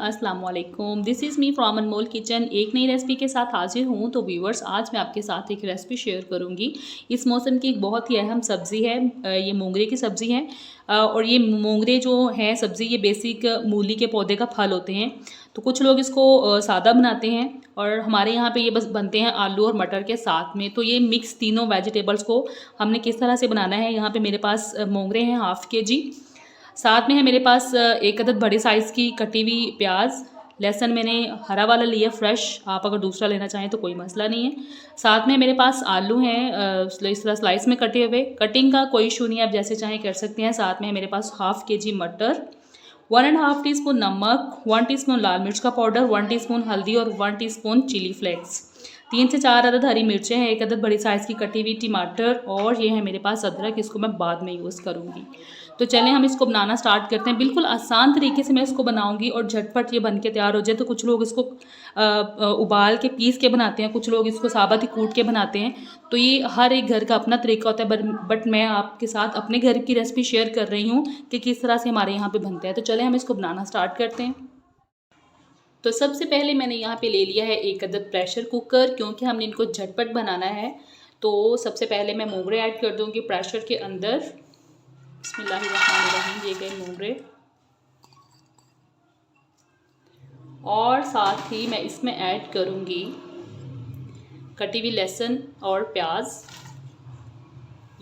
अस्सलाम this is me from Anmol kitchen एक नई रेसिपी के साथ हाजिर हूँ। तो व्यूवर्स आज मैं आपके साथ एक रेसिपी शेयर करूँगी। इस मौसम की एक बहुत ही अहम सब्ज़ी है। ये मोंगरे की सब्ज़ी है। और ये मोंगरे जो है सब्ज़ी, ये बेसिक मूली के पौधे का फल होते हैं। तो कुछ लोग इसको सादा बनाते हैं। और हमारे यहाँ पे ये बस बनते हैं आलू और मटर के साथ में। तो ये मिक्स तीनों वेजिटेबल्स को हमने किस तरह से बनाना है? यहाँ पे मेरे पास मोंगरे हैं हाफ़ के जी साथ में है मेरे पास एक अदद बड़े साइज़ की कटी हुई प्याज। लहसुन मैंने हरा वाला लिया फ्रेश आप अगर दूसरा लेना चाहें तो कोई मसला नहीं है। साथ में मेरे पास आलू हैं इस तरह स्लाइस में कटे हुए। कटिंग का कोई इशू नहीं आप जैसे चाहें कर सकते हैं। साथ में है मेरे पास हाफ़ के जी मटर one and half teaspoon नमक वन टी स्पून लाल मिर्च का पाउडर वन टी स्पून हल्दी और one teaspoon chili flakes तीन से चार अदद हरी मिर्चें हैं, एक अदद बड़ी साइज़ की कटी हुई टमाटर और ये है मेरे पास अदरक, इसको मैं बाद में यूज़ करूँगी। तो चलें, हम इसको बनाना स्टार्ट करते हैं। बिल्कुल आसान तरीके से मैं इसको बनाऊँगी और झटपट ये बन के तैयार हो जाए। तो कुछ लोग इसको उबाल के पीस के बनाते हैं, कुछ लोग इसको साबत ही कूट के बनाते हैं। तो ये हर एक घर का अपना तरीका होता है, बट मैं आपके साथ अपने घर की रेसिपी शेयर कर रही हूँ कि किस तरह से हमारे यहाँ पर बनता है। तो चलें, हम इसको बनाना स्टार्ट करते हैं। तो सबसे पहले मैंने यहाँ पे ले लिया है एक अदद प्रेशर कुकर क्योंकि हमने इनको झटपट बनाना है। तो सबसे पहले मैं मोगरे ऐड कर दूँगी प्रेशर के अंदर। बिस्मिल्लाहिर्रहमानिर्रहीम, ये गए मोगरे। और साथ ही मैं इसमें ऐड करूँगी कटी हुई लहसुन और प्याज।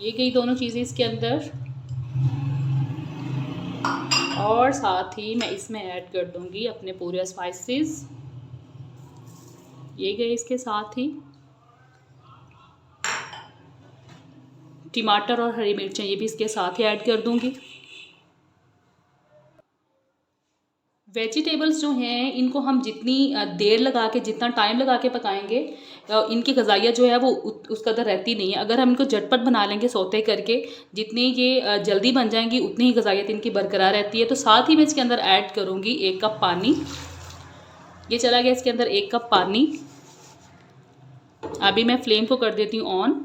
ये गई दोनों चीज़ें इसके अंदर। और साथ ही मैं इसमें ऐड कर दूँगी अपने पूरे स्पाइसेस ये गए इसके साथ ही। टमाटर और हरी मिर्चें ये भी इसके साथ ही ऐड कर दूँगी। वेजिटेबल्स जो हैं, इनको हम जितनी देर लगा के, जितना टाइम लगा के पकाएँगे इनकी गजाइया जो है, वो उस कदर रहती नहीं है। अगर हम इनको झटपट बना लेंगे, सोते करके, जितनी ये जल्दी बन जाएँगी, उतनी ही गजाइत इनकी बरकरार रहती है। तो साथ ही मैं इसके अंदर ऐड करूँगी एक कप पानी। ये चला गया इसके अंदर एक कप पानी। अभी मैं फ्लेम को कर देती हूँ ऑन।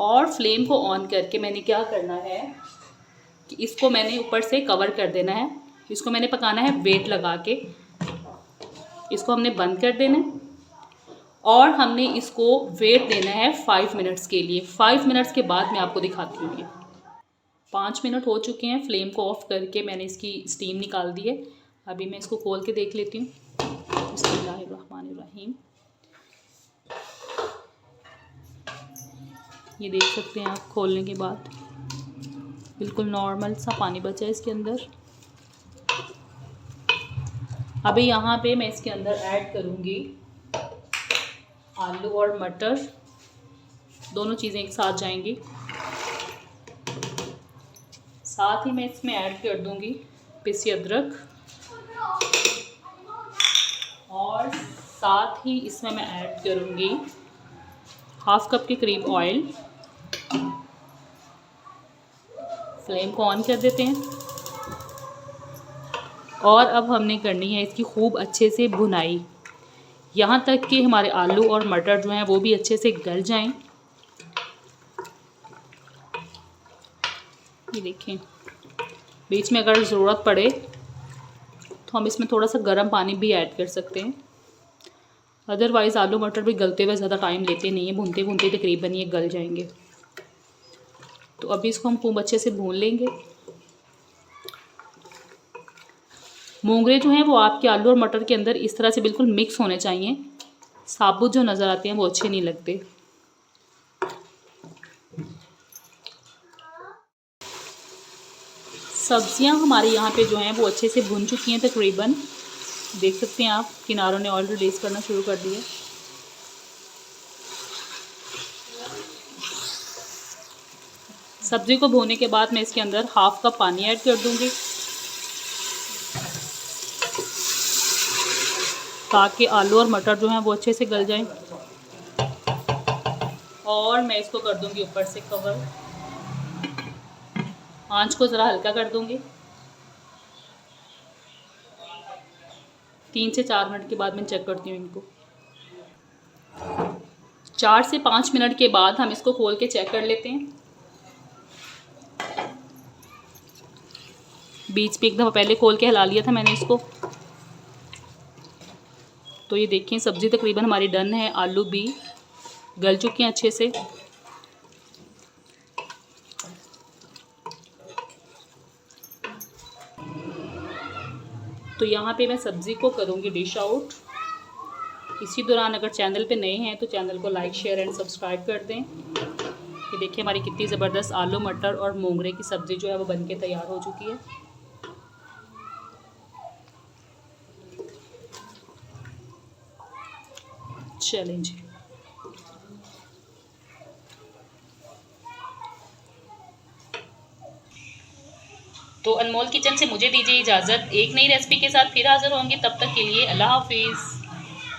और फ्लेम को ऑन करके मैंने क्या करना है कि इसको मैंने ऊपर से कवर कर देना है। इसको मैंने पकाना है वेट लगा के। इसको हमने बंद कर देना है और हमने इसको वेट देना है फाइव मिनट्स के लिए। फाइव मिनट्स के बाद मैं आपको दिखाती हूँ ये। पाँच मिनट हो चुके हैं। फ्लेम को ऑफ़ करके मैंने इसकी स्टीम निकाल दी है। अभी मैं इसको खोल के देख लेती हूँ। बिस्मिल्लाहिर्रहमानिर्रहीम। ये देख सकते हैं आप खोलने के बाद। बिल्कुल नॉर्मल सा पानी बचा है इसके अंदर। अभी यहाँ पे मैं इसके अंदर ऐड करूँगी आलू और मटर। दोनों चीज़ें एक साथ जाएँगी। साथ ही मैं इसमें ऐड कर दूँगी पिसी अदरक। और साथ ही इसमें मैं ऐड करूँगी हाफ़ कप के करीब ऑयल फ्लेम को ऑन कर देते हैं। और अब हमने करनी है इसकी खूब अच्छे से भुनाई यहाँ तक कि हमारे आलू और मटर जो हैं, वो भी अच्छे से गल जाएँ। ये देखें, बीच में अगर ज़रूरत पड़े तो हम इसमें थोड़ा सा गर्म पानी भी ऐड कर सकते हैं। अदरवाइज़ आलू मटर भी गलते हुए ज़्यादा टाइम लेते नहीं हैं भूनते भूनते तकरीबन ये गल जाएँगे। तो अभी इसको हम खूब अच्छे से भून लेंगे। मोंगरे जो हैं वो आपके आलू और मटर के अंदर इस तरह से बिल्कुल मिक्स होने चाहिए। साबुत जो नज़र आते हैं वो अच्छे नहीं लगते। सब्ज़ियाँ हमारे यहाँ पे जो हैं वो अच्छे से भुन चुकी हैं तकरीबन। देख सकते हैं आप, किनारों ने ऑयल रिलीज़ करना शुरू कर दिया। सब्ज़ी को भूनने के बाद मैं इसके अंदर हाफ़ कप पानी ऐड कर दूँगी। ताकि आलू और मटर जो हैं वो अच्छे से गल जाएँ। और मैं इसको कर दूँगी ऊपर से कवर आँच को ज़रा हल्का कर दूँगी। तीन से चार मिनट के बाद मैं चेक करती हूँ इनको। चार से पाँच मिनट के बाद हम इसको खोल के चेक कर लेते हैं। बीच पे एक दफ़ा पहले खोल के हिला लिया था मैंने इसको। तो ये देखें सब्ज़ी तकरीबन हमारी डन है। आलू भी गल चुके हैं अच्छे से। तो यहाँ पे मैं सब्ज़ी को करूँगी डिश आउट इसी दौरान अगर चैनल पे नए हैं तो चैनल को लाइक शेयर एंड सब्सक्राइब कर दें। ये देखिए, हमारी कितनी ज़बरदस्त आलू मटर और मोंगरे की सब्ज़ी जो है, वो बन के तैयार हो चुकी है। चलें है तो अनमोल किचन से मुझे दीजिए इजाज़त। एक नई रेसिपी के साथ फिर हाज़िर होंगे, तब तक के लिए अल्लाह हाफिज़।